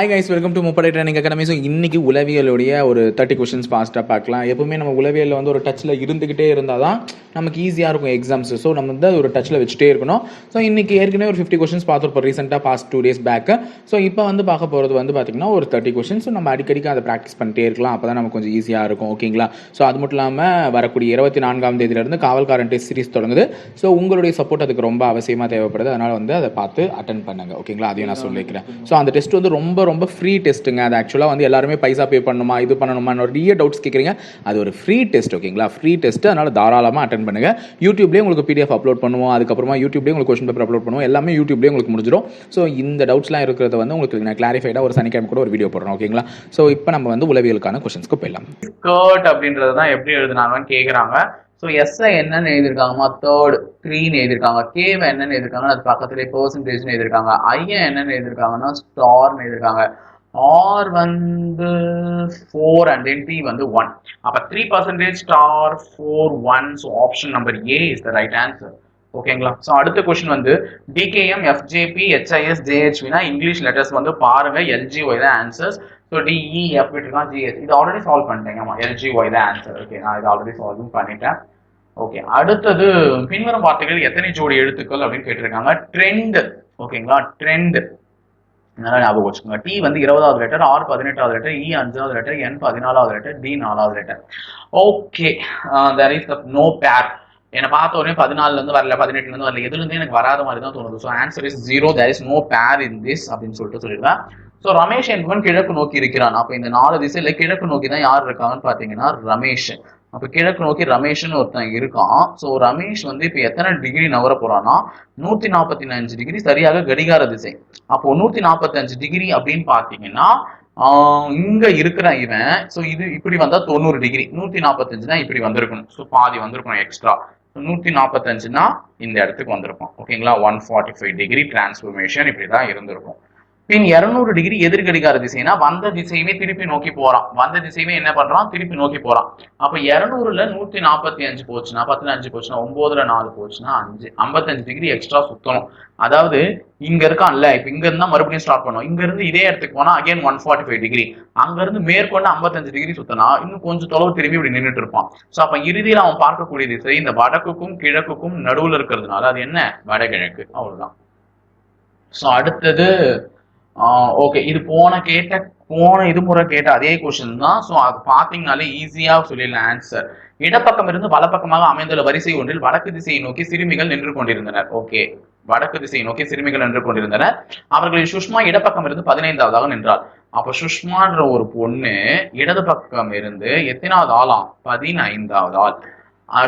Hi guys welcome to முப்படை training academy so இன்னைக்கு உளவியலுடைய ஒரு தேர்ட்டி கொஷின்ஸ் ஃபாஸ்ட்டாக பார்க்கலாம். எப்பவுமே நம்ம உளவியலில் வந்து ஒரு டச்சில் இருந்துக்கிட்டே இருந்தால் தான் நமக்கு ஈஸியாக இருக்கும் எக்ஸாம்ஸ் ஸோ நம்ம வந்து ஒரு டச்சில் வச்சுட்டே இருக்கணும். ஸோ இன்றைக்கி ஏற்கனவே ஒரு ஃபிஃப்டி கொஷின்ஸ் பார்த்துருப்போம் ரீசெண்டாக past two days back so இப்போ வந்து பார்க்க போகிறது வந்து பார்த்திங்கன்னா ஒரு தேர்ட்டி கொஷின்ஸ் நம்ம அடிக்கடிக்கு அதை ப்ராக்டிஸ் பண்ணிட்டே இருக்கலாம். அப்போ தான் நமக்கு கொஞ்சம் ஈஸியாக இருக்கும். ஓகேங்களா ஸோ அது மட்டும் இல்லாமல் வரக்கூடிய இருபத்தி நான்காம் தேதியிலேருந்து காவல்காரன் டெஸ்ட் சீரிஸ் தொடங்குது. ஸோ உங்களுடைய சப்போர்ட் அதுக்கு ரொம்ப அவசியமாக தேவைப்படுது. அதனால் வந்து அதை பார்த்து அட்டன் பண்ணுங்க. ஓகேங்களா அதையும் நான் சொல்லிக்கிறேன். ஸோ அந்த டெஸ்ட் வந்து ரொம்ப ரொம்ப ஃப்ரீ டெஸ்ட்டுங்க அது ஆக்சுவலாக வந்து எல்லாருமே பைசா பே பண்ணணுமா இது பண்ணணுமா நிறைய டவுட்ஸ் கேட்குறீங்க அது ஒரு ஃப்ரீ டெஸ்ட் ஓகேங்களா ஃப்ரீ டெஸ்ட் அதனால் தாராளமாக அட்டன் பண்ணுங்க. யூடியூப்லேயே உங்களுக்கு பிடிஎஃப் அப்லோட் பண்ணுவோம். அதுக்கப்புறமா யூடியூப்லேயே உங்களுக்கு கொஸ்டின் பேப்பர் அப்லோட் பண்ணுவோம். எல்லாமே யூடியூப்லேயே உங்களுக்கு முடிஞ்சிடும் ஸோ இந்த டவுட்ஸ்லாம் இருக்கிறத வந்து உங்களுக்கு நான் கிளாரிஃபைடாக ஒரு சனிக்கிழமை கூட ஒரு வீடியோ போடுறோம் ஓகேங்களா ஸோ இப்போ நம்ம வந்து உளவியலுக்கான கொஸ்டின்ஸ்க்கு போயிடலாம். ஸ்கர்ட் அப்படின்றது தான் எப்படி எழுதுனாங்கன்னு கேட்குறாங்க ஸோ எஸ்ஐ என்னன்னு எழுதியிருக்காங்க தேர்ட் த்ரீன்னு எழுதிருக்காங்க கேவை என்னன்னு எழுதிருக்காங்க அது பக்கத்துலேயே பர்சன்டேஜ்னு எழுதிருக்காங்க ஐயன் என்னன்னு எழுதியிருக்காங்கன்னா ஸ்டார்னு எழுதியிருக்காங்க. ஆர் வந்து ஃபோர் அண்ட் தென் டி வந்து ஒன் அப்போ three percentage star four one so option number A is the right answer ஓகேங்களா ஸோ அடுத்த கொஸ்டின் வந்து டிகேஎம் எஃப்ஜேபி ஹெச்ஐஎஸ் ஜேஹெச்வினா இங்கிலீஷ் லெட்டர்ஸ் வந்து பாருங்க எல்ஜிஒய் தான் ஆன்சர்ஸ் ஸோ டிஇஎஃப் இருக்கான் விட்டுருக்கான் ஜிஎஸ் இது ஆல்ரெடி சால்வ் பண்ணிட்டேங்க ஆமா எல்ஜிஒய் தான் ஆன்சர் ஓகே நான் இது ஆல்ரெடி சால்வும் பண்ணிட்டேன். ஓகே அடுத்தது பின்வரும் வார்த்தைகள் எத்தனை ஜோடி எழுத்துக்கள் அப்படின்னு கேட்டிருக்காங்க. ட்ரெண்ட் ஓகேங்களா ட்ரெண்ட் நல்லா ஞாபகம் வச்சுக்கோங்க. டி வந்து இருபதாவது லெட்டர் ஆர் பதினெட்டாவது லெட்டர் இ e அஞ்சாவது லெட்டர் என் பதினாலாவது லெட்டர் டி நாலாவது letter okay there is no pair என்னை பார்த்த உடனே பதினாலுலேருந்து வரல பதினெட்டுலேருந்து வரல. எதுலேருந்து எனக்கு வராத மாதிரி தான் தோணுது. So answer is zero there is no pair in this அப்படின்னு சொல்லிட்டு சொல்லிடுவேன். ஸோ ரமேஷ் என்பவன் கிழக்கு நோக்கி இருக்கிறான். அப்போ இந்த நாலு திசையில் கிழக்கு நோக்கி தான் யார் இருக்காங்கன்னு பார்த்தீங்கன்னா ரமேஷ். அப்போ கிழக்கு நோக்கி ரமேஷ்னு ஒருத்தன் இருக்கான். ஸோ ரமேஷ் வந்து இப்போ எத்தனை டிகிரி நகர போறான்னா நூற்றி நாற்பத்தி அஞ்சு டிகிரி சரியாக கடிகார திசை. அப்போ நூற்றி நாற்பத்தஞ்சு டிகிரி அப்படின்னு பார்த்தீங்கன்னா இங்க இருக்கிற இவன் ஸோ இது இப்படி வந்தா தொண்ணூறு டிகிரி நூற்றி நாற்பத்தஞ்சுனா இப்படி வந்திருக்கணும். ஸோ பாதி வந்திருக்கணும் எக்ஸ்ட்ரா நூற்றி நாற்பத்தஞ்சுனா இந்த இடத்துக்கு வந்திருக்கும் ஓகேங்களா one forty five degree transformation இப்படி தான் இருந்திருக்கும். பின் இருநூறு டிகிரி எதிர்கடிகார திசைனா வந்த திசையுமே திருப்பி நோக்கி போறான். வந்த திசையுமே என்ன பண்றான்? திருப்பி நோக்கி போறான். அப்ப இருநூறுல நூத்தி நாற்பத்தி அஞ்சு போச்சுன்னா பத்துல அஞ்சு போச்சுன்னா ஒன்பதுல நாலு போச்சுன்னா அஞ்சு ஐம்பத்தஞ்சு டிகிரி எக்ஸ்ட்ரா சுத்தணும். அதாவது இங்க இருக்கான்ல இப்ப இங்க இருந்தா மறுபடியும் ஸ்டார்ட் பண்ணும். இங்க இருந்து இதே இடத்துக்கு போனா again one forty five degree. அங்க இருந்து மேற்கொண்டு ஐம்பத்தஞ்சு டிகிரி சுத்தினா இன்னும் கொஞ்சம் தொலைவு திரும்பி இப்படி நின்றுட்டு இருப்பான். சோ அப்ப இறுதியில் அவன் பார்க்கக்கூடிய திசை இந்த வடக்குக்கும் கிழக்குக்கும் நடுவுல இருக்கிறதுனால அது என்ன? வடகிழக்கு. அவ்வளவுதான். சோ அடுத்தது ஓகே இது போன கேட்ட போன இது முறை கேட்ட அதே கொஸ்டின் தான். ஸோ அது பார்த்தீங்கனாலே ஈஸியாக சொல்லிடலாம் ஆன்சர் இடப்பக்கம் இருந்து வலப்பக்கமாக அமைந்துள்ள வரிசை ஒன்றில் வடக்கு திசையை நோக்கி சிறுமிகள் நின்று கொண்டிருந்தனர். ஓகே வடக்கு திசையை நோக்கி சிறுமிகள் நின்று கொண்டிருந்தனர். அவர்களில் சுஷ்மா இடப்பக்கம் இருந்து பதினைந்தாவதாக நின்றாள். அப்ப சுஷ்மான்ற ஒரு பொண்ணு இடது பக்கம் இருந்து எத்தனாவது ஆளாம் பதினைந்தாவது ஆள்.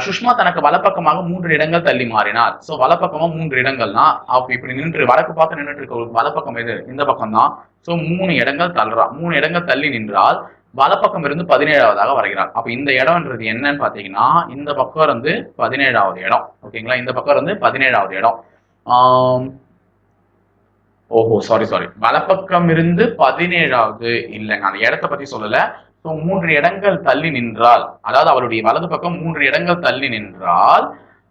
சுஷ்மா தனக்கு வலப்பக்கமாக மூன்று இடங்கள் தள்ளி மாறினார். சோ வலப்பக்கமா மூன்று இடங்கள்னா அவ இப்படி நின்று வடக்கு பார்த்து நின்றுட்டு இருக்க வலப்பக்கம் எது? இந்த பக்கம் தான் சோ மூணு இடங்கள் தள்ளுறா. மூணு இடங்கள் தள்ளி நின்றால் வலப்பக்கம் இருந்து பதினேழாவதாக வருகிறார். அப்ப இந்த இடம்ன்றது என்னன்னு பாத்தீங்கன்னா இந்த பக்கம் இருந்து பதினேழாவது இடம். ஓகேங்களா? இந்த பக்கம் இருந்து பதினேழாவது இடம். ஓஹோ சாரி சாரி வலப்பக்கம் இருந்து பதினேழாவது. இல்லைங்க அந்த இடத்த பத்தி சொல்லல. ஸோ மூன்று இடங்கள் தள்ளி நின்றால் அதாவது அவருடைய வலது பக்கம் மூன்று இடங்கள் தள்ளி நின்றால்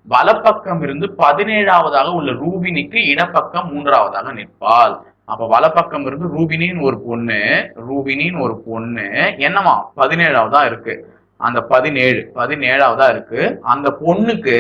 வலப்பக்கம் இருந்து பதினேழாவதாக உள்ள ரூபினிக்கு இடப்பக்கம் மூன்றாவதாக நிற்பாள். அப்ப வலப்பக்கம் இருந்து ரூபினின்னு ஒரு பொண்ணு ரூபினின்னு ஒரு பொண்ணு என்னமா பதினேழாவதா இருக்கு. அந்த பதினேழு பதினேழாவதா இருக்கு. அந்த பொண்ணுக்கு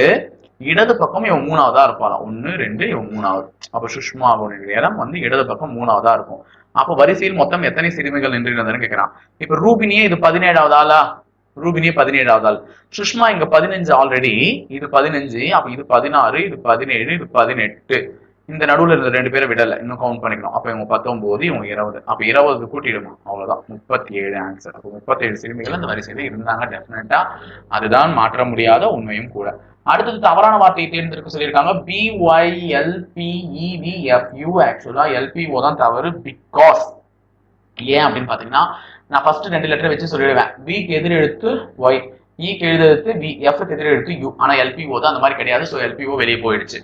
இடது பக்கம் இவன் மூணாவதா இருப்பாளாம் ஒன்னு ரெண்டு இவன் மூணாவது. அப்ப சுஷ்மாவுடைய இடம் வந்து இடது பக்கம் மூணாவதா இருக்கும். அப்ப வரிசையில் மொத்தம் எத்தனை சிறுமிகள் நின்றிருந்ததுன்னு கேட்கிறான் இப்ப ரூபினியே இது பதினேழாவது ஆளா? ரூபினியே பதினேழாவது ஆள். சுஷ்மா இங்க பதினஞ்சு ஆல்ரெடி இது பதினஞ்சு அப்ப இது பதினாறு இது பதினேழு இது பதினெட்டு. இந்த நடுவுல இருந்த ரெண்டு பேரை விடல. இன்னும் கவுண்ட் பண்ணிக்கணும். அப்ப இவங்க பத்தொன்பது இவங்க இருபது. அப்ப இருபது கூட்டிடுமா? அவ்வளவுதான். முப்பத்தி ஏழு ஆன்சர் அப்போ முப்பத்தி ஏழு சிறுமிகள் அந்த வரிசையில இருந்தாங்க. டெஃபினட்டா அதுதான் மாற்ற முடியாத உண்மையும் கூட. அடுத்தது தவறான வார்த்தையை தேர்ந்தெடுக்க சொல்லியிருக்காங்க. பிஒய் ஆக்சுவலா எல்பிஓ தான் தவறு. பிகாஸ் ஏன் அப்படின்னு பாத்தீங்கன்னா நான் ஃபர்ஸ்ட் ரெண்டு லெட்டர் வச்சு சொல்லிடுவேன். விக்கு எதிர் எழுத்து ஒய் இக்கு e எழுதெடுத்து வி எஃப்க்கு எதிர் எழுத்து யூ ஆனா எல்பிஓ தான் அந்த மாதிரி கிடையாது. ஸோ எல்பிஓ வெளியே போயிடுச்சு.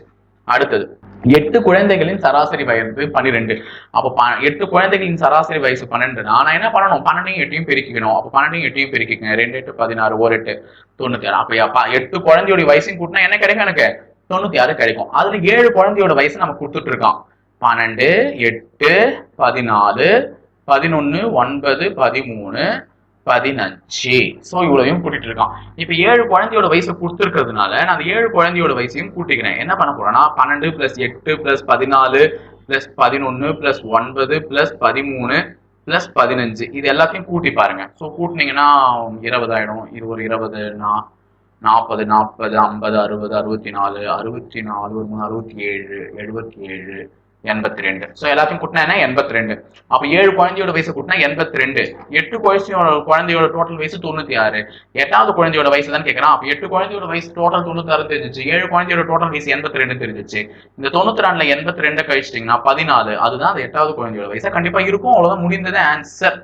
அடுத்தது. எட்டு குழந்தைகளின் சராசரி வயது பன்னிரெண்டு. அப்போ ப- எட்டு குழந்தைகளின் சராசரி வயசு பன்னெண்டு. நான் என்ன பண்ணணும்? பன்னெண்டையும் எட்டையும் பெருக்கிக்கணும். அப்போ பன்னெண்டையும் எட்டையும் பெருக்கிக்கணும் ரெண்டு எட்டு பதினாறு ஒரு எட்டு தொண்ணூத்தி ஆறு. அப்போ அப்பா எட்டு குழந்தையோட வயசையும் கூட்டினா என்ன கிடைக்கும் எனக்கு? தொண்ணூத்தி ஆறு கிடைக்கும். அதுல ஏழு குழந்தையோட வயசு நம்ம கொடுத்துட்டு இருக்கோம். பன்னெண்டு எட்டு பதினாலு பதினொன்று ஒன்பது பதிமூணு பதினஞ்சு. ஸோ இவ்வளவையும் கூட்டிட்டு இருக்கான். இப்போ ஏழு குழந்தையோட வயசை கொடுத்துருக்கிறதுனால நான் அந்த ஏழு குழந்தையோட வயசையும் கூட்டிக்கிறேன். என்ன பண்ண போறேன்னா பன்னெண்டு பிளஸ் எட்டு பிளஸ் பதினாலு பிளஸ் பதினொன்னு பிளஸ் ஒன்பது பிளஸ் பதிமூணு பிளஸ் பதினஞ்சு. இது எல்லாத்தையும் கூட்டி பாருங்க. ஸோ கூட்டினீங்கன்னா இருபது இது ஒரு இருபது நாற்பது நாற்பது ஐம்பது அறுபது அறுபத்தி நாலு அறுபத்தி நாலு ஒரு மூணு அறுபத்தி ஏழு எழுபத்தி ஏழு. எண்பத்தி ரெண்டு ஸோ எல்லாத்தையும் கூட்டினா என்ன? எண்பத்தி ரெண்டு அப்போ ஏழு குழந்தையோட வயசு கூட்டினா எண்பத்தி ரெண்டு எட்டு குழந்தையோட குழந்தையோட டோட்டல் வயசு தொண்ணூத்தி ஆறு எட்டாவது குழந்தையோட வயசு தான் கேட்கறான் அப்போ எட்டு குழந்தையோட வயசு டோட்டல் தொண்ணூத்தி ஆறு தெரிஞ்சிச்சு. ஏழு குழந்தையோட டோட்டல் வயசு எண்பத்தி ரெண்டு தெரிஞ்சிச்சு. இந்த தொண்ணூத்தி ரெண்டுல எண்பத்தி ரெண்டு கழிச்சிட்டிங்கன்னா பதினாலு. அதுதான் அந்த எட்டாவது குழந்தையோட வயசு. கண்டிப்பா இருக்கும். அவ்வளவுதான் முடிந்தது ஆன்சர்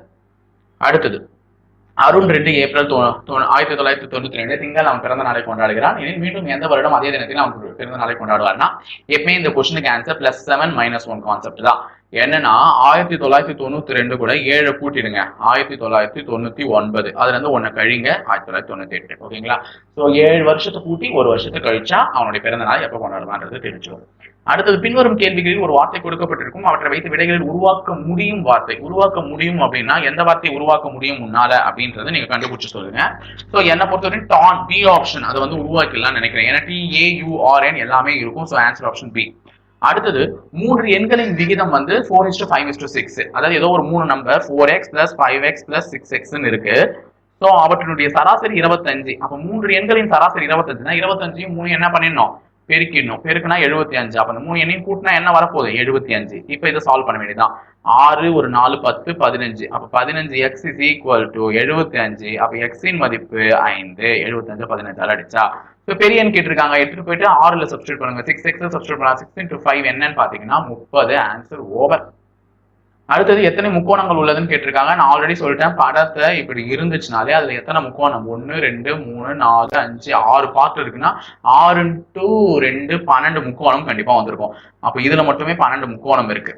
அடுத்தது. அருண் ரெண்டு ஏப்ரல் ஆயிரத்தி தொள்ளாயிரத்தி தொண்ணூத்தி ரெண்டு திங்கள் அவன் பிறந்த நாளை கொண்டாடுகிறான் இனி மீண்டும் எந்த வருடம் அதே தினத்தில் அவன் பிறந்த நாளை கொண்டாடுவார்னா எப்பவுமே இந்த கொஸ்டினுக்கு answer plus seven minus one concept தான். என்னன்னா ஆயிரத்தி தொள்ளாயிரத்தி தொண்ணூத்தி ரெண்டு கூட ஏழு கூட்டிடுங்க. ஆயிரத்தி தொள்ளாயிரத்தி தொண்ணூத்தி ஒன்பது. அதுல இருந்து ஒன்னு கழிங்க ஆயிரத்தி தொள்ளாயிரத்தி தொண்ணூத்தி எட்டு. ஓகேங்களா? சோ ஏழு வருஷத்தை கூட்டி ஒரு வருஷத்தை கழிச்சா அவனுடைய பிறந்த நாள் எப்ப கொண்டாடுவான்றது தெரிஞ்சிடும் அடுத்தது பின்வரும் கேள்விகளில் ஒரு வார்த்தை கொடுக்கப்பட்டிருக்கும். அவற்றை வைத்து விடைகளில் உருவாக்க முடியும் வார்த்தை. உருவாக்க முடியும் அப்படின்னா எந்த வார்த்தையை உருவாக்க முடியும் முன்னால அப்படின்றத நீங்க கண்டுபிடிச்சு சொல்லுங்க. ஸோ என்னை பொறுத்தவரை டான் பி ஆப்ஷன் அதை வந்து உருவாக்கலாம்னு நினைக்கிறேன். ஏன்னா டி ஏ எல்லாமே இருக்கும். ஸோ ஆன்சர் ஆப்ஷன் பி அடுத்தது மூன்று எண்களின் விகிதம் வந்து four is to five is to six அதாவது ஏதோ ஒரு மூணு number four X plus five X plus six எக்ஸ்னு இருக்கு. ஸோ அவற்றினுடைய சராசரி இருபத்தஞ்சு. அப்போ மூன்று எண்களின் சராசரி இருபத்தஞ்சுனா இருபத்தஞ்சையும் மூணு என்ன பண்ணிடணும்? பெருக்கிடணும். பெருக்குனா எழுபத்தி அஞ்சு. அப்ப அந்த மூணு எண்ணையும் கூட்டினா என்ன வரப்போகுது? எழுபத்தி அஞ்சு. இப்போ இதை சால்வ் பண்ண வேண்டியதுதான். ஆறு ஒரு நாலு பத்து பதினஞ்சு. அப்ப பதினஞ்சு எக்ஸ் இஸ் ஈக்குவல் டு எழுபத்தி அஞ்சு. அப்ப எக்ஸின் மதிப்பு ஐந்து. எழுபத்தஞ்சு பதினஞ்சால அடிச்சா. இப்போ பெரிய எண் கேட்டிருக்காங்க. எடுத்துட்டு போயிட்டு ஆறுல சப்ஸ்டியூட் பண்ணுங்க. சிக்ஸ் எக்ஸ் சப்ஸ்டியூட் பண்ணலாம். சிக்ஸ் இன்ட்டு ஃபைவ் என்னன்னு பாத்தீங்கன்னா முப்பது. ஆன்சர் ஓவர் அடுத்தது எத்தனை முக்கோணங்கள் உள்ளதுன்னு கேட்டிருக்காங்க. நான் ஆல்ரெடி சொல்லிட்டேன். படத்தை இப்படி இருந்துச்சுனாலே அதுல எத்தனை முக்கோணம்? ஒன்று ரெண்டு மூணு நாலு அஞ்சு ஆறு பார்ட் இருக்குன்னா ஆறு டு ரெண்டு பன்னெண்டு முக்கோணம் கண்டிப்பா வந்திருக்கும். அப்போ இதுல மட்டுமே பன்னெண்டு முக்கோணம் இருக்கு.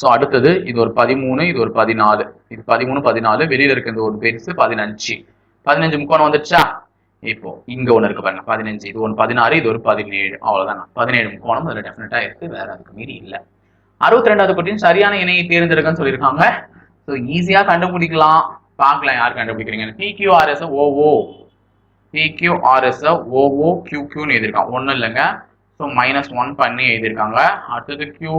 ஸோ அடுத்தது இது ஒரு பதிமூணு இது ஒரு பதினாலு. இது பதிமூணு பதினாலு. வெளியில இருக்க இந்த ஒரு பெருசு பதினஞ்சு. பதினஞ்சு முக்கோணம் வந்துச்சா இப்போ இங்க ஒன்று இருக்கு பாருங்க. பதினஞ்சு. இது ஒன்று பதினாறு இது ஒரு பதினேழு. அவ்வளோதான் பதினேழு முக்கோணம் அதில் டெஃபினட்டா இருக்கு. வேற அதுக்கு மீறி இல்லை. அறுபத்தி ரெண்டாவது கொட்டின் சரியான இணையை தேர்ந்தெடுக்கன்னு சொல்லியிருக்காங்க. ஸோ ஈஸியாக கண்டுபிடிக்கலாம். பார்க்கலாம் யார் கண்டுபிடிக்கிறீங்கன்னு. பிக்யூஆர்எஸ் ஓஓ பிக்யூஆர்எஸ் ஓஓ கியூக்யூன்னு எழுதியிருக்கான் ஒன்றும் இல்லைங்க. ஸோ மைனஸ் ஒன் பண்ணி எழுதியிருக்காங்க. அடுத்தது கியூ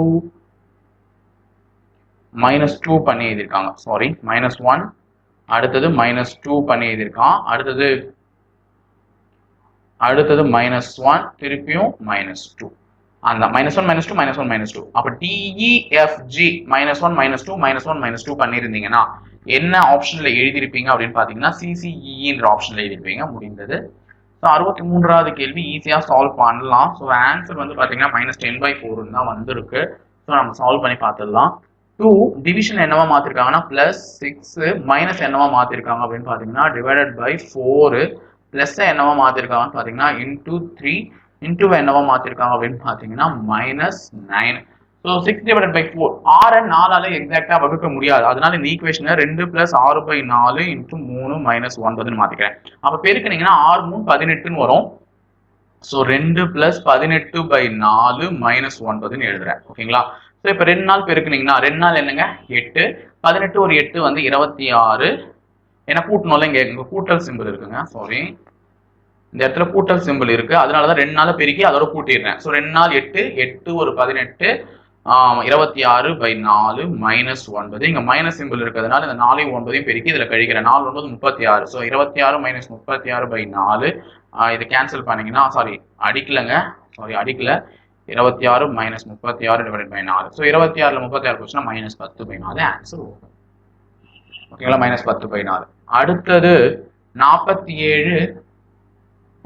மைனஸ் டூ பண்ணி எழுதியிருக்காங்க. சாரி மைனஸ் ஒன் அடுத்தது மைனஸ் டூ பண்ணி எழுதியிருக்கான். அடுத்தது அடுத்தது மைனஸ் ஒன் திருப்பியும் மைனஸ் டூ அந்த minus one minus two minus one minus two அப்போ DEFG minus one minus two minus one minus two பண்ணியிருந்தீங்கன்னா என்ன ஆப்ஷன்ல எழுதியிருப்பீங்க அப்படின்னு பார்த்தீங்கன்னா சிசிஇன்ற e, e ஆப்ஷன்ல எழுதியிருப்பீங்க. முடிந்தது. ஸோ அறுபத்தி மூன்றாவது கேள்வி ஈஸியாக சால்வ் பண்ணலாம். ஸோ ஆன்சர் வந்து பார்த்தீங்கன்னா மைனஸ் டென் பை ஃபோர்னு தான் வந்திருக்கு. ஸோ நம்ம சால்வ் பண்ணி பார்த்துடலாம். டூ டிவிஷன் என்னவா மாற்றிருக்காங்கன்னா ப்ளஸ் சிக்ஸ் மைனஸ் என்னவா மாற்றிருக்காங்க அப்படின்னு பார்த்தீங்கன்னா டிவைடட் பை ஃபோரு ப்ளஸ்ஸை என்னவா மாற்றிருக்காங்கன்னு பார்த்தீங்கன்னா இன்டூ த்ரீ இன்டூவை என்னவா மாற்றிருக்காங்க அப்படின்னு பார்த்தீங்கன்னா minus nine so six divided by four ஆறை நாலால எக்ஸாக்டாக வகுக்க முடியாது. அதனால இந்த ஈக்குவேஷனை ரெண்டு பிளஸ் ஆறு பை நாலு இன்ட்டு மூணு மைனஸ் ஒன்பதுன்னு மாற்றிக்கிறேன் அப்போ பெருக்குனீங்கன்னா ஆறு மூணு பதினெட்டுன்னு வரும். ஸோ ரெண்டு பிளஸ் பதினெட்டு பை நாலு மைனஸ் ஒன்பதுன்னு எழுதுறேன். ஓகேங்களா ஸோ இப்போ ரெண்டு நாள் பெருக்குனீங்கன்னா ரெண்டு நாள் என்னங்க? எட்டு. பதினெட்டு ஒரு எட்டு வந்து இருபத்தி ஆறு. ஏன்னா கூட்டணும்ல இங்கே இங்கே கூட்டல் சிம்பிள் இருக்குங்க. சாரி இந்த இடத்துல கூட்டல் சிம்பிள் இருக்கு. அதனால தான் ரெண்டு நாளை பெருக்கி அதோட கூட்டிடுறேன். ஸோ ரெண்டு நாள் எட்டு எட்டு ஒரு பதினெட்டு இருபத்தி ஆறு பை நாலு மைனஸ் ஒன்பது. இங்கே மைனஸ் சிம்பிள் இருக்கிறதுனால இந்த நாலையும் ஒன்பதையும் பெருக்கி இதில் கழிக்கிறேன். நாலு ஒன்பது முப்பத்தி ஆறு ஸோ இருபத்தி ஆறு மைனஸ் முப்பத்தி ஆறு பை நாலு இதை கேன்சல் பண்ணீங்கன்னா சாரி அடிக்கலைங்க. சாரி அடிக்கல. இருபத்தி ஆறு மைனஸ் முப்பத்தி ஆறு டிவைட் பை நாலு. ஸோ இருபத்தி ஆறில் முப்பத்தி ஆறு போச்சுன்னா மைனஸ் பத்து பை நாலு. ஆன்சர் ஓகேங்களா மைனஸ் பத்து பை நாலு. அடுத்தது நாற்பத்தி ஏழு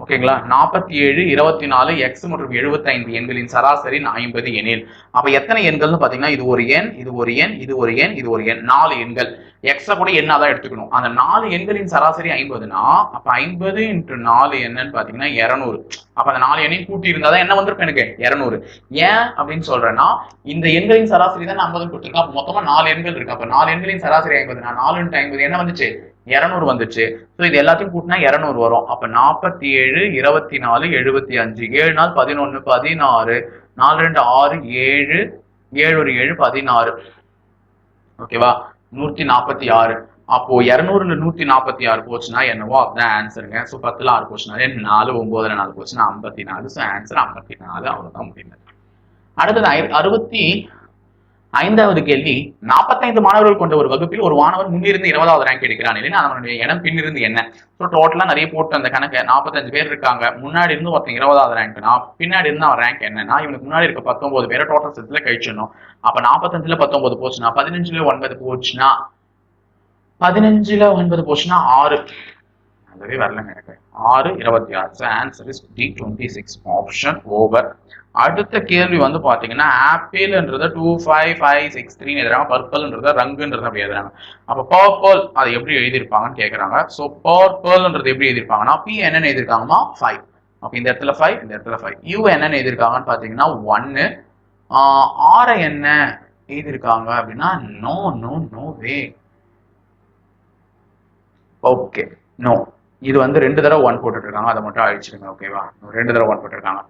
ஓகேங்களா? நாற்பத்தி ஏழு இருபத்தி நாலு எக்ஸ் மற்றும் எழுபத்தைந்து எண்களின் சராசரி ஐம்பது எண்ணில். அப்போ எத்தனை எண்கள்னு பார்த்தீங்கன்னா இது ஒரு எண் இது ஒரு எண் இது ஒரு எண் இது ஒரு எண். நாலு எண்கள். எக்ஸை கூட எண்ணா தான் எடுத்துக்கணும். அந்த நாலு எண்களின் சராசரி ஐம்பதுனா அப்போ ஐம்பது இன்ட்டு நாலு என்னன்னு பார்த்தீங்கன்னா இரநூறு. அப்போ அந்த நாலு எண்ணையும் கூட்டி இருந்தால் தான் என்ன வந்திருக்கும் எனக்கு? இரநூறு. ஏன் அப்படின்னு சொல்கிறேன்னா இந்த எண்களின் சராசரி தான் ஐம்பது கொடுத்துருக்கோம் அப்போ மொத்தமாக நாலு எண்கள் இருக்கு. அப்போ நாலு எண்களின் சராசரி ஐம்பதுனா நாலு இன்ட்டு ஐம்பது என்ன வந்துச்சு? இரநூறு வந்துச்சு. ஸோ இது எல்லாத்தையும் கூட்டினா இரநூறு வரும். அப்போ நாற்பத்தி ஏழு இருபத்தி நாலு எழுபத்தி அஞ்சு ஏழு நாள் பதினொன்று பதினாறு நாலு ரெண்டு ஆறு ஏழு ஏழு ஒரு ஏழு பதினாறு. ஓகேவா நூற்றி நாற்பத்தி ஆறு அப்போ இரநூறுல நூத்தி நாற்பத்தி ஆறு போச்சுன்னா என்னவோ அதுதான் ஆன்சருங்க ஸோ பத்துல ஆறு போச்சுனாலே நாலு ஒன்பதுல நாலு போச்சுன்னா ஐம்பத்தி நாலு ஸோ ஆன்சர் ஐம்பத்தி நாலு அவ்வளோதான் முடியுது அடுத்தது அறுபத்தி ஐந்தாவது கேள்வி நாற்பத்தைந்து மாணவர்கள் கொண்ட ஒரு வகுப்பில் ஒரு மாணவர் முன்னிருந்து இருபதாவது ரேங்க் எடுக்கிறான். இல்லைன்னா அவனுடைய இடம் பின்னிருந்து என்ன? ஸோ டோட்டலாக நிறைய போட்டு அந்த கணக்கு நாற்பத்தஞ்சு பேர் இருக்காங்க. முன்னாடி இருந்து ஒருத்தன் இருபதாவது ரேங்க்னா பின்னாடி இருந்து அவன் ரேங்க் என்னன்னா இவனுக்கு முன்னாடி இருக்க பத்தொன்பது பேரை டோட்டல் செட்ல கழிச்சிடணும். அப்போ நாற்பத்தஞ்சுல பத்தொன்பது போச்சுன்னா பதினஞ்சுல ஒன்பது போச்சுன்னா பதினஞ்சுல ஒன்பது போச்சுன்னா ஆறு. அதுவே வரலங்க எனக்கு. ஆறு இருபத்தி ஆறு. Answer is D twenty six option over அடுத்த கேள்வி வந்து பாத்தீங்கன்னா ஆப்பிள்ன்றத two five five six three எழுதுறாங்க பர்பிள்ன்றத ரங்குன்றத அப்படி எழுதுறாங்க. அப்போ பர்பிள் அதை எப்படி எழுதியிருப்பாங்கன்னு கேட்குறாங்க ஸோ பர்பிள்ன்றது எப்படி எழுதியிருப்பாங்கன்னா பி என்னன்னு எழுதியிருக்காங்கன்னா ஃபைவ் அப்போ இந்த இடத்துல ஃபைவ் இந்த இடத்துல ஃபைவ் யூ என்னன்னு எழுதியிருக்காங்கன்னு பார்த்தீங்கன்னா ஒன்னு ஆரை என்ன எழுதியிருக்காங்க அப்படின்னா no no no way okay no இது வந்து ரெண்டு தடவை ஒன் போட்டுட்டுருக்காங்க. அதை மட்டும் அழிச்சிருங்க ஓகேவா ரெண்டு தடவை ஒன் போட்டிருக்காங்க.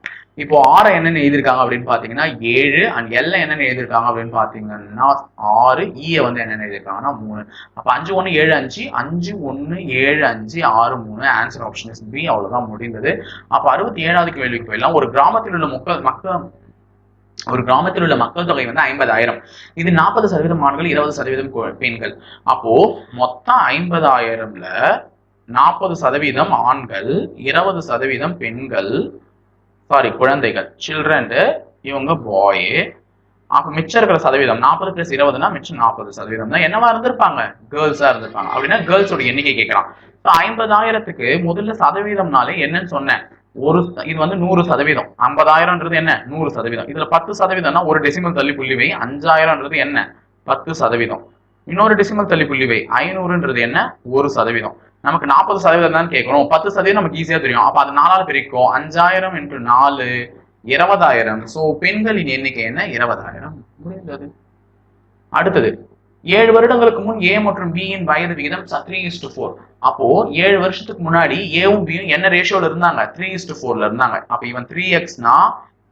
இப்போ ஆரை என்னென்னு எழுதியிருக்காங்க அப்படின்னு பாத்தீங்கன்னா ஏழு அண்ட் எல்ல என்னென்னு எழுதியிருக்காங்க அப்படின்னு பாத்தீங்கன்னா ஆறு e ஈய வந்து என்னென்ன எழுதியிருக்காங்கன்னா மூணு. அப்ப அஞ்சு ஒன்று ஏழு அஞ்சு. அஞ்சு ஒன்று ஏழு அஞ்சு ஆறு மூணு ஆன்சர் ஆப்ஷன் இஸ் பி அவ்வளவுதான் முடிந்தது. அப்ப அறுபத்தி ஏழாவது கேள்விக்கு போயிடலாம். ஒரு கிராமத்தில் உள்ள மக்கள் மக்கள் ஒரு கிராமத்தில் உள்ள மக்கள் தொகை வந்து ஐம்பதாயிரம். இது நாற்பது சதவீதம் ஆண்கள் இருபது சதவீதம் பெண்கள். அப்போ மொத்தம் ஐம்பதாயிரம்ல நாற்பது சதவீதம் ஆண்கள் இருபது சதவீதம் பெண்கள் சாரி குழந்தைகள். சில்ட்ரன்டு இவங்க பாய் அப்போ மிச்சம் இருக்கிற சதவீதம் நாற்பது பிளஸ் இருபதுனா மிச்சம் நாற்பது சதவீதம் தான். என்னவா இருந்திருப்பாங்க? கேர்ள்ஸா இருந்திருப்பாங்க. அப்படின்னா கேர்ள்ஸோட எண்ணிக்கை கேட்கறான் ஸோ ஐம்பதாயிரத்துக்கு முதல்ல சதவீதம்னாலே என்னன்னு சொன்னேன். ஒரு இது வந்து நூறு சதவீதம். ஐம்பதாயிரம்ன்றது என்ன? நூறு சதவீதம். இதுல பத்து சதவீதம்னா ஒரு டெசிமல் தள்ளி புள்ளி வை அஞ்சாயிரம்ன்றது என்ன? பத்து சதவீதம். இன்னொரு டெசிமல் தள்ளி புள்ளி வை ஐநூறுன்றது என்ன? ஒரு சதவீதம். நமக்கு நாற்பது சதவீதம் தான் கேட்கணும். பத்து சதவீதம் நமக்கு ஈஸியா தெரியும். அப்ப அது நாலால பிரிக்கும். அஞ்சாயிரம் இன்ட்டு நாலு இருபதாயிரம். சோ பெண்களின் எண்ணிக்கை என்ன? இருபதாயிரம். முடிந்தது. அடுத்தது ஏழு வருடங்களுக்கு முன் ஏ மற்றும் பியின் வயது விகிதம் த்ரீ இஸ் டு ஃபோர் அப்போ ஏழு வருஷத்துக்கு முன்னாடி ஏவும் பியும் என்ன ரேஷியோல இருந்தாங்க? த்ரீ இஸ் டு ஃபோர்ல இருந்தாங்க. அப்ப இவன் த்ரீ எக்ஸ்னா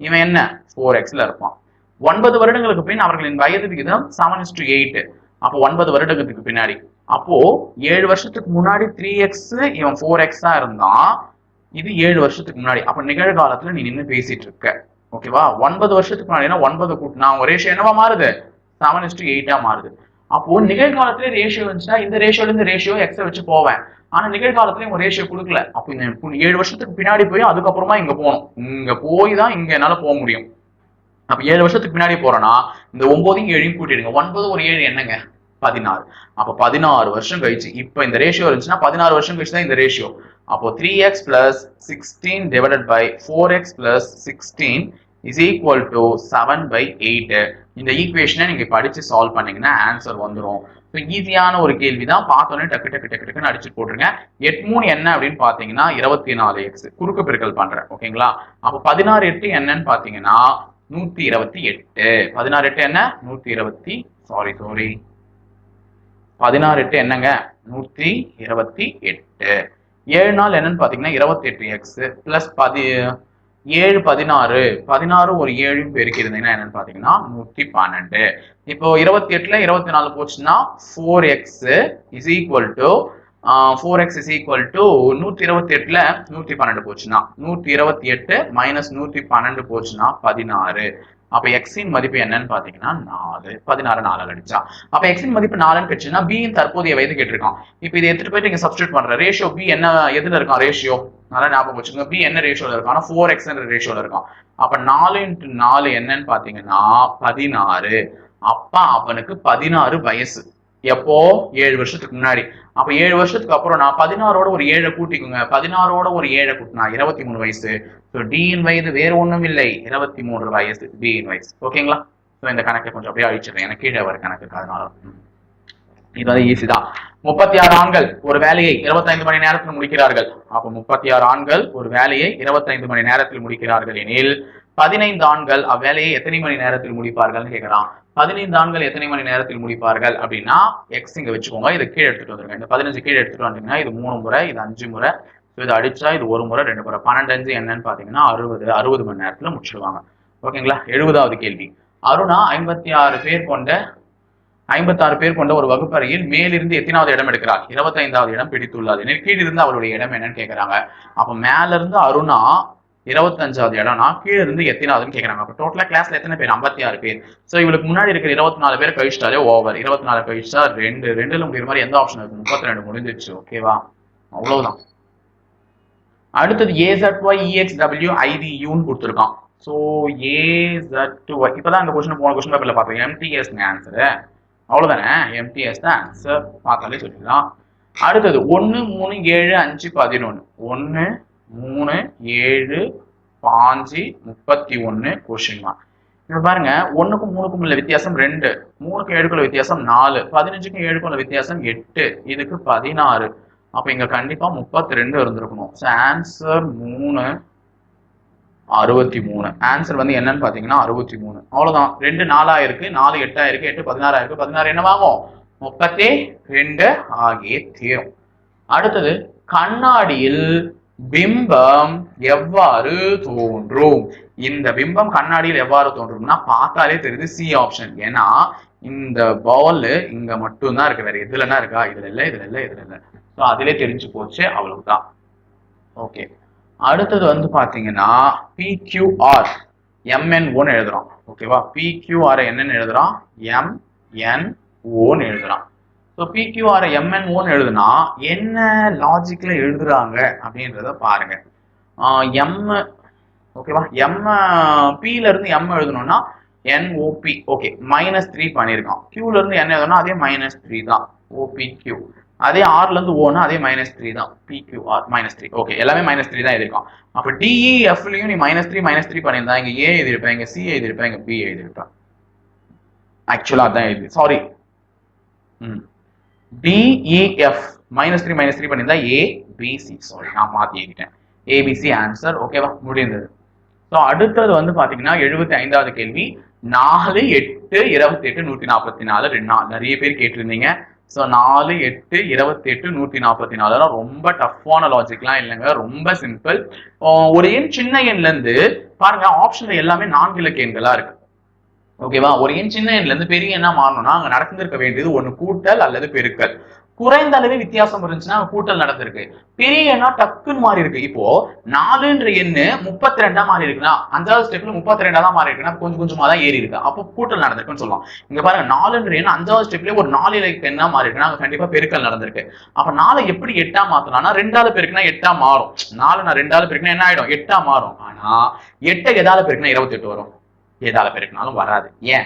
இவன் என்ன? ஃபோர் எக்ஸ்ல இருப்பான். ஒன்பது வருடங்களுக்கு பின் அவர்களின் வயது விகிதம் செவன் இஸ் டு எயிட் அப்போ ஒன்பது வருடத்துக்கு பின்னாடி. அப்போ ஏழு வருஷத்துக்கு முன்னாடி த்ரீ எக்ஸ் இவன் ஃபோர் எக்ஸா இருந்தான். இது ஏழு வருஷத்துக்கு முன்னாடி. அப்ப நிகழ்காலத்துல நீ நின்று பேசிட்டு இருக்க. ஓகேவா ஒன்பது வருஷத்துக்கு முன்னாடினா ஒன்பது கூட்டினா உங்க ரேஷியோ என்னவா மாறுது? செவன் இஸ் டு எயிட்டா மாறுது. அப்போ நிகழ்காலத்துல ரேஷியோ இருந்துச்சுன்னா இந்த ரேஷியோல இருந்து ரேஷியோ எக்ஸ வச்சு போவேன். ஆனா நிகழ்காலத்துல உங்க ரேஷியோ கொடுக்கல. அப்போ இந்த ஏழு வருஷத்துக்கு பின்னாடி போய் அதுக்கப்புறமா இங்க போகணும். இங்க போய் தான் இங்க என்னால போக முடியும். அப்ப ஏழு வருஷத்துக்கு பின்னாடி போறேன்னா இந்த ஒன்பதையும் ஏழையும் கூட்டிடுங்க. ஒன்பது ஒரு ஏழு என்னங்க? பதினாறு. அப்போ பதினாறு வருஷம் கழிச்சு இப்போ இந்த ரேஷியோ இருந்துச்சுன்னா பதினாறு வருஷம் கழிச்சு தான் இந்த ரேஷியோ அப்போ three X plus sixteen divided by four X plus sixteen is equal to seven by eight இந்த ஈக்குவேஷனை நீங்கள் படித்து சால்வ் பண்ணீங்கன்னா ஆன்சர் வந்துடும் ஸோ ஈஸியான ஒரு கேள்வி தான் பார்த்தோன்னே டக்கு டக்கு டக்கு டக்குன்னு அடிச்சு போட்டுருங்க. எட்மூணு என்ன அப்படின்னு பார்த்தீங்கன்னா இருபத்தி நாலு எக்ஸ் குறுக்கு பெருக்கல் பண்ணுறேன் ஓகேங்களா? அப்போ பதினாறு எட்டு என்னன்னு பார்த்தீங்கன்னா நூற்றி இருபத்தி எட்டு. பதினாறு எட்டு என்ன? நூற்றி இருபத்தி சாரி சாரி பதினாறு எட்டு என்னங்க? நூத்தி இருபத்தி எட்டு. ஏழு நாள் என்னன்னு பாத்தீங்கன்னா இருபத்தி எட்டு எக்ஸ் பிளஸ் பதி ஏழு பதினாறு. பதினாறு ஒரு ஏழும் பெருக்கி இருந்தீங்கன்னா என்னன்னு பாத்தீங்கன்னா நூத்தி பன்னெண்டு. இப்போ இருபத்தி எட்டுல இருபத்தி நாலு போச்சுன்னா four X is equal to four X is equal to நூத்தி இருபத்தி எட்டுல நூத்தி பன்னெண்டு போச்சுன்னா நூத்தி இருபத்தி எட்டு மைனஸ் நூத்தி பன்னெண்டு போச்சுன்னா பதினாறு. அப்ப எக்ஸின் மதிப்பு என்னன்னு பாத்தீங்கன்னா நாலு. பதினாறு நாலு அடிச்சா. அப்ப எக்ஸின் மதிப்பு நாலுன்னு கேட்டுச்சுன்னா பியின் தற்போதைய வயது கேட்டிருக்கான். இப்போ இதை எடுத்துட்டு போயிட்டு நீங்க சப்ஸ்டியூட் பண்ற ரேஷியோ பி என்ன எதுல இருக்கான்? ரேஷியோ நல்லா ஞாபகம் வச்சுக்கோங்க. பி என்ன ரேஷியோல இருக்கான் ஃபோர் எக்ஸ்ன்ற ரேஷியோல இருக்கான். அப்ப நாலு இன்ட்டு நாலு என்னன்னு பாத்தீங்கன்னா பதினாறு. அப்பா அவனுக்கு பதினாறு வயசு. எப்போ? ஏழு வருஷத்துக்கு முன்னாடி. அப்ப ஏழு வருஷத்துக்கு அப்புறம் நான் பதினாறோட ஒரு ஏழை கூட்டிக்கோங்க. பதினாறோட ஒரு ஏழை கூட்டினா இருபத்தி மூணு வயசு ஸோ டியின் வயது வேற ஒண்ணும் இல்லை. இருபத்தி மூன்று வயசு பியின் வயசு. ஓகேங்களா ஸோ இந்த கணக்கை கொஞ்சம் அப்படியே அழிச்சிடுறேன். எனக்கு கீழே வர கணக்கு அதனால. இது வந்து ஈஸி தான். முப்பத்தி ஆறு ஆண்கள் ஒரு வேலையை இருபத்தைந்து மணி நேரத்தில் முடிக்கிறார்கள். அப்போ முப்பத்தி ஆறு ஆண்கள் ஒரு வேலையை இருபத்தைந்து மணி நேரத்தில் முடிக்கிறார்கள். எனில் பதினைந்து ஆண்கள் அவ்வேலையை எத்தனை மணி நேரத்தில் முடிப்பார்கள்னு கேட்கிறான் பதினைந்து ஆண்கள் எத்தனை மணி நேரத்தில் முடிப்பார்கள் அப்படின்னா எக்ஸ் இங்க வச்சுக்கோங்க இதை கீழே எடுத்துட்டு வந்துருங்க. இந்த பதினஞ்சு கீழே எடுத்துட்டு வந்தீங்கன்னா இது மூணு முறை இது அஞ்சு முறை. ஸோ இது அடிச்சா இது ஒரு முறை ரெண்டு முறை. பன்னெண்டு அஞ்சு என்னன்னு பாத்தீங்கன்னா அறுபது அறுபது மணி நேரத்துல முடிச்சிருவாங்க. ஓகேங்களா? எழுபதாவது கேள்வி. அருணா ஐம்பத்தி ஆறு பேர் கொண்ட ஐம்பத்தாறு பேர் கொண்ட ஒரு வகுப்பறையில் மேலிருந்து எத்தனாவது இடம் எடுக்கிறார். இருபத்தைந்தாவது இடம் பிடித்துள்ளார். எனில் கீழிருந்து அவருடைய இடம் என்னன்னு கேட்கிறாங்க அப்ப மேல இருந்து அருணா இருபத்தஞ்சாவது இடம்னா கீழே இருந்து எத்தனாவதுன்னு கேட்குறாங்க அப்ப டோட்டலா கிளாஸ்ல எத்தனை பேர்? ஐம்பத்தி ஆறு பேர். சோ இவளுக்கு முன்னாடி இருக்கிற இருபத்தி நாலு பேர் கழிச்சிட்டாலே ஓவர் இருபத்தி நாலு கழிச்சா ரெண்டு ரெண்டுல முடிகிற மாதிரி எந்த ஆப்ஷன் இருக்கு? முப்பத்தி ரெண்டு முடிஞ்சிருச்சு ஓகேவா அவ்வளவுதான். அடுத்தது ஏசட் ஒய் இஎக்ஸ்டபிள்யூ ஐடியூன்னு கொடுத்துருக்கான். ஸோ ஏசட் ஒய் இப்போதான் அந்த கொஸ்டின் போன கொஸ்டின் பேப்பரில் பார்த்தோம் எம்டிஎஸ் ஆன்சரு அவ்வளோதானே எம்டிஎஸ் தான் ஆன்சர் பார்த்தாலே சொல்லிடலாம். அடுத்தது ஒன்று மூணு ஏழு அஞ்சு பதினொன்று ஒன்று மூணு ஏழு பாஞ்சு முப்பத்தி ஒன்று கொஷின் மார்க் இப்போ பாருங்க ஒன்றுக்கும் மூணுக்கும் உள்ள வித்தியாசம் ரெண்டு. மூணுக்கும் ஏழுக்குள்ள வித்தியாசம் நாலு. பதினஞ்சுக்கும் ஏழுக்கும் உள்ள வித்தியாசம் எட்டு. இதுக்கு பதினாறு. அப்போ இங்கே கண்டிப்பாக முப்பத்தி ரெண்டு இருந்திருக்கணும். ஸோ ஆன்சர் மூணு அறுபத்தி மூணு ஆன்சர் வந்து என்னன்னு பார்த்தீங்கன்னா அறுபத்தி மூணு அவ்வளோதான் ரெண்டு நாலாயிருக்கு நாலு எட்டாயிருக்கு எட்டு பதினாறாயிருக்கு. பதினாறு என்னவாகும் முப்பத்தி ரெண்டு ஆகிய தீரும். அடுத்தது கண்ணாடியில் பிம்பம் எவ்வாறு தோன்றும்? இந்த பிம்பம் கண்ணாடியில் எவ்வாறு தோன்றும்னா பார்த்தாலே தெரியுது சி ஆப்ஷன் ஏன்னா இந்த பால் இங்க மட்டும்தான் இருக்கு. வேற இதுலன்னா இருக்கா? இதுல இல்ல இதுல இல்ல இதுல இல்ல. ஸோ அதுலேயே தெரிஞ்சு போச்சு அவ்வளவுதான். ஓகே அடுத்தது வந்து பாத்தீங்கன்னா பிக்யூஆர் எம்என் ஓன்னு எழுதுறோம். ஓகேவா பிக்யூஆர் என்னன்னு எழுதுறான் எம் என் ஓன்னு எழுதுறான் ஸோ பிக்யூஆர் எம்என்ஓன்னு எழுதுனா என்ன லாஜிக்கில் எழுதுறாங்க அப்படின்றத பாருங்க. எம் ஓகேவா எம் பில இருந்து எம் எழுதணும்னா என்ஓபி ஓகே மைனஸ் த்ரீ பண்ணியிருக்கான். கியூல இருந்து என்ன எழுதணும் அதே மைனஸ் த்ரீ தான். ஓபி கியூ அதே ஆர்ல இருந்து ஓனா அதே மைனஸ் த்ரீ தான். பிக்யூஆர் மைனஸ் த்ரீ ஓகே எல்லாமே மைனஸ் த்ரீ தான் எழுதிருக்கான் அப்போ டிஇஎஃப்லயும் e, நீ மைனஸ் த்ரீ மைனஸ் த்ரீ பண்ணியிருந்தா இங்க ஏ எழுதிருப்பேன் இங்க சி எழுதிருப்பேன் இங்க பி எழுதிருப்பேன் ஆக்சுவலா அதான் எழுதி சாரி ம். DEF minus three minus three பண்ணியிருந்தா ஏ சாரி நான் மாற்றி எழுதிட்டேன் ஏபிசி ஆன்சர் ஓகேவா முடிந்தது. ஸோ அடுத்தது வந்து பார்த்தீங்கன்னா எழுபத்தி ஐந்தாவது கேள்வி. நாலு எட்டு இருபத்தி எட்டு நூத்தி நாற்பத்தி நாலு ரெண்டு நாள். நிறைய பேர் கேட்டிருந்தீங்க. ஸோ நாலு எட்டு இருபத்தி எட்டு நூத்தி நாற்பத்தி நாலுலாம் ரொம்ப டஃப்பான லாஜிக்லாம் இல்லைங்க. ரொம்ப சிம்பிள் ஒரு எண் சின்ன எண்லேருந்து பாருங்க ஆப்ஷன்ல எல்லாமே நான்கு இலக்க எண்களா இருக்கு. ஓகேவா ஒரு எண் சின்ன எண்ல இருந்து பெரிய எண்ணா மாறணும்னா அங்க நடந்திருக்க வேண்டியது ஒன்று கூட்டல் அல்லது பெருக்கல். குறைந்த அளவு வித்தியாசம் இருந்துச்சுன்னா அங்க கூட்டல் நடந்திருக்கு. பெரிய எண்ணா டக்குன்னு மாறி இருக்கு. இப்போ நாலுன்ற எண்ணு முப்பத்தி ரெண்டா மாறி இருக்குன்னா அஞ்சாவது ஸ்டெப்ல முப்பத்தி ரெண்டா தான் மாறி இருக்குன்னா கொஞ்சம் கொஞ்சமா தான் ஏறி இருக்கு. அப்போ கூட்டல் நடந்திருக்குன்னு சொல்லலாம். இங்க பாருங்க நாலுன்ற எண்ணு அஞ்சாவது ஸ்டெப்ல ஒரு நாலு இலக்கு எண்ணா மாறி இருக்குன்னா அங்க கண்டிப்பா பெருக்கல் நடந்திருக்கு. அப்ப நாளை எப்படி எட்டா மாத்தலாம்னா ரெண்டாவது பெருக்குனா எட்டா மாறும். நாலு நான் ரெண்டாவது பெருக்குனா என்ன ஆயிடும்? எட்டா மாறும். ஆனா எட்டை எதாவது பெருக்குனா இருபத்தி எட்டு வரும். ஏதாவது பெருக்கினாலும் வராது. ஏன்?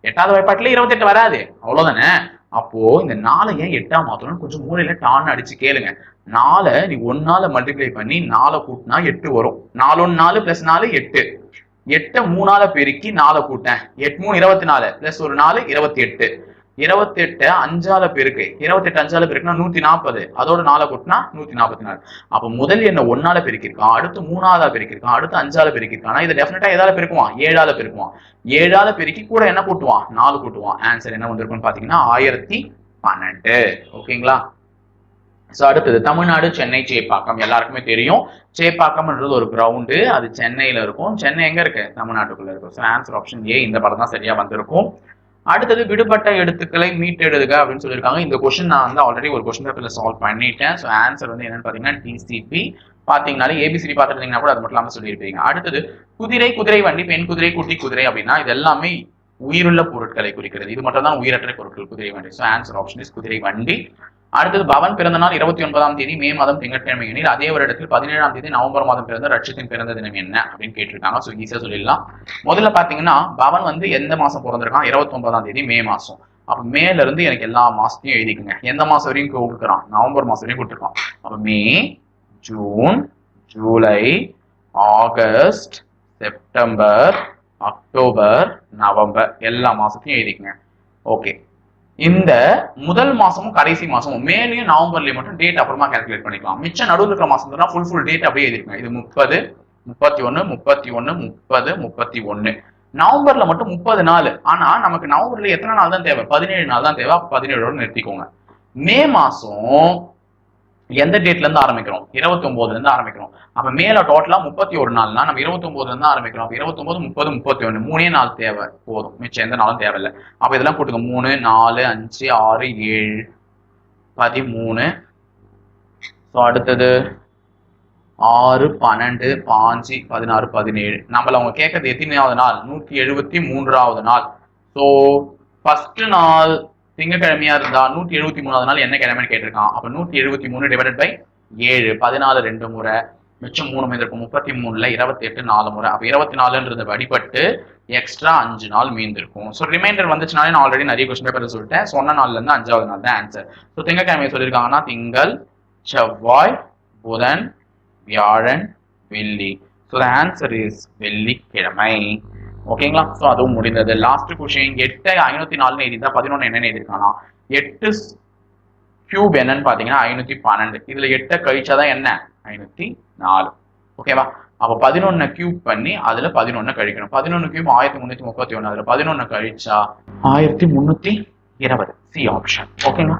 எட்டாவது வாய்ப்பாட்டுல இருபத்தெட்டு வராது. அவ்வளவுதானே? அப்போ இந்த நாளை ஏன் எட்டா மாத்தணும் கொஞ்சம் மூலையில டான்னு அடிச்சு கேளுங்க. நாலை நீ ஒன்னால மல்டிப்ளை பண்ணி நாலை கூட்டினா எட்டு வரும். நாலொன்னு நாலு பிளஸ் நாலு எட்டு. எட்டை மூணால பெருக்கி நாலை கூட்டேன். எட்டு மூணு இருபத்தி நாலு. பிளஸ் ஒரு நாலு இருபத்தி எட்டு. இருபத்தி எட்டு அஞ்சால பெருக்கு. இருபத்தி எட்டு அஞ்சால பெருக்குன்னா நூத்தி நாற்பது அதோட நாளை கூட்டினா நூத்தி நாற்பத்தி நாலு அப்ப முதல் என்ன ஒன்னால பெருக்கிருக்கான் அடுத்து மூணாவதா பெருக்கிருக்கான் அடுத்து அஞ்சால பெருக்கிருக்கான் இதை டெஃபினட்டா எதால பெருக்குவான்? ஏழால பெருக்குவான். ஏழால பெருக்கி கூட என்ன கூட்டுவான்? நாலு கூட்டுவான். ஆன்சர் என்ன வந்திருக்கும்னு பாத்தீங்கன்னா ஆயிரத்தி பன்னெண்டு. ஓகேங்களா? ஸோ அடுத்தது தமிழ்நாடு சென்னை சேப்பாக்கம். எல்லாருக்குமே தெரியும். சேப்பாக்கம்ன்றது ஒரு கிரவுண்டு அது சென்னையில இருக்கும். சென்னை எங்க இருக்கு? தமிழ்நாட்டுக்குள்ள இருக்கும் ஸோ ஆன்சர் ஆப்ஷன் ஏ இந்த படம் தான் சரியா வந்திருக்கும். அடுத்தது விடுபட்ட எழுத்துக்களை மீட்டெடுக அப்படின்னு சொல்லியிருக்காங்க. இந்த கொஸ்டின் நான் வந்து ஆல்ரெடி ஒரு கொஸ்டின் பேப்பர்ல சால்வ் பண்ணிட்டேன். ஸோ ஆன்சர் வந்து என்னன்னு பாத்தீங்கன்னா டிசிபி பாத்தீங்கன்னாலே ஏபிசிடி பார்த்துருந்தீங்கன்னா கூட அது மட்டும் இல்லாம சொல்லியிருப்பீங்க. அடுத்தது குதிரை குதிரை வண்டி பெண் குதிரை குட்டி குதிரை அப்படின்னா இது எல்லாமே உயிருள்ள பொருட்களை குறிக்கிறது. இது மட்டும் தான் உயிரற்ற பொருட்கள் குதிரை வண்டி. ஸோ ஆன்சர் ஆப்ஷன் இஸ் குதிரை வண்டி. அடுத்தது பவன் பிறந்த நாள் இருபத்தி ஒன்பதாம் தேதி மே மாதம் திங்கட்கிழமை எனில் அதே வருடத்தில் பதினேழாம் தேதி நவம்பர் மாதம் பிறந்த ரட்சத்தின் பிறந்த தினம் என்ன அப்படின்னு கேட்டிருக்காங்க. ஸோ ஈஸியாக சொல்லிடலாம். முதல்ல பார்த்தீங்கன்னா பவன் வந்து எந்த மாதம் பிறந்திருக்கான்? இருபத்தி ஒன்பதாம் தேதி மே மாதம். அப்போ மேல இருந்து எனக்கு எல்லா மாசத்தையும் எழுதிக்குங்க. எந்த மாசம் வரையும் கொடுக்குறான்? நவம்பர் மாசம் வரையும் கொடுத்துருக்கான். அப்போ May June July August September October November எல்லா மாசத்தையும் எழுதிக்குங்க. ஓகே. இந்த முதல் மாசமும் கடைசி மாசமும் மேலேயும் நவம்பர்லயும் மட்டும் டேட் அப்புறமா கால்குலேட் பண்ணிக்கலாம். மிச்சம் நடுவில் இருக்கிற மாசம் தான் ஃபுல் ஃபுல் டேட் அப்படியே எழுதிருக்கேன். இது முப்பது முப்பத்தி ஒன்னு முப்பத்தி ஒன்னு முப்பது முப்பத்தி ஒன்னு நவம்பர்ல மட்டும் முப்பது நாள். ஆனா நமக்கு நவம்பர்ல எத்தனை நாள் தான் தேவை? பதினேழு நாள் தான் தேவை. பதினேழோட நிறுத்திக்கோங்க. மே மாசம் எந்த டேட்ல இருந்து ஆரம்பிக்கிறோம்? இருபத்தி ஒன்பதுல இருந்து ஆரம்பிக்கிறோம். அப்ப மேல டோட்டலா முப்பத்தி ஒரு நாள்னா நம்ம இருபத்தி ஒன்பதுல இருந்து ஆரம்பிக்கிறோம். அப்ப இருபத்தி ஒன்பது முப்பது முப்பத்தி ஒன்று மூணே நாள் தேவை. போதும். மிச்சம் எந்த நாளும் தேவையில்லை. அப்ப இதெல்லாம் போட்டுக்க. மூணு நாலு அஞ்சு ஆறு ஏழு பதிமூணு. ஸோ அடுத்தது ஆறு பன்னெண்டு பாஞ்சு பதினாறு பதினேழு. நம்மள அவங்க கேட்கறது எத்தனையாவது நாள்? நூத்தி எழுபத்தி மூன்றாவது நாள். ஸோ ஃபர்ஸ்ட் நாள் திங்கக்கிழமையா இருந்தா நூத்தி எழுபத்தி மூணாவது நாள் என்ன கிழமைன்னு கேட்டிருக்கான். அப்ப நூத்தி எழுபத்தி மூணு டிவைடட் பை ஏழு. பதினாலு ரெண்டு முறை. மிச்சம் மூணு மீது இருக்கும் முப்பத்தி மூணுல இருபத்தி எட்டு நாலு முறை. அப்ப இருபத்தி நாலுன்றது வழிபட்டு எக்ஸ்ட்ரா அஞ்சு நாள் மீந்திருக்கும். ஸோ ரிமைண்டர் வந்துச்சுனாலே நான் ஆல்ரெடி நிறைய கொஸ்டின் பேப்பர் சொல்லிட்டேன். சொன்ன நாள்ல இருந்து அஞ்சாவது நாள் தான் ஆன்சர் ஸோ திங்கக்கிழமை சொல்லியிருக்காங்கன்னா திங்கள் செவ்வாய் புதன் வியாழன் வெள்ளி. ஸோ த ஆன்சர் இஸ் வெள்ளிக்கிழமை. ஓகேங்களா? ஸோ அதுவும் முடிந்தது. லாஸ்ட் கொஷின் எட்டு ஐநூத்தி நாலுன்னு எழுதிருந்தா பதினொன்று என்னன்னு எழுதிருக்கானா எட்டு கியூப் என்னன்னு பார்த்தீங்கன்னா ஐநூத்தி பன்னெண்டு. இதுல எட்டை கழிச்சாதான் என்ன? ஐநூத்தி நாலு. ஓகேவா? அப்போ பதினொன்னு கியூப் பண்ணி அதுல பதினொன்னு கழிக்கணும். பதினொன்னு கியூப் ஆயிரத்தி முன்னூத்தி முப்பத்தி ஒன்று அதுல பதினொன்னு கழிச்சா ஆயிரத்தி முன்னூத்தி இருபது. சி ஆப்ஷன் ஓகேங்களா?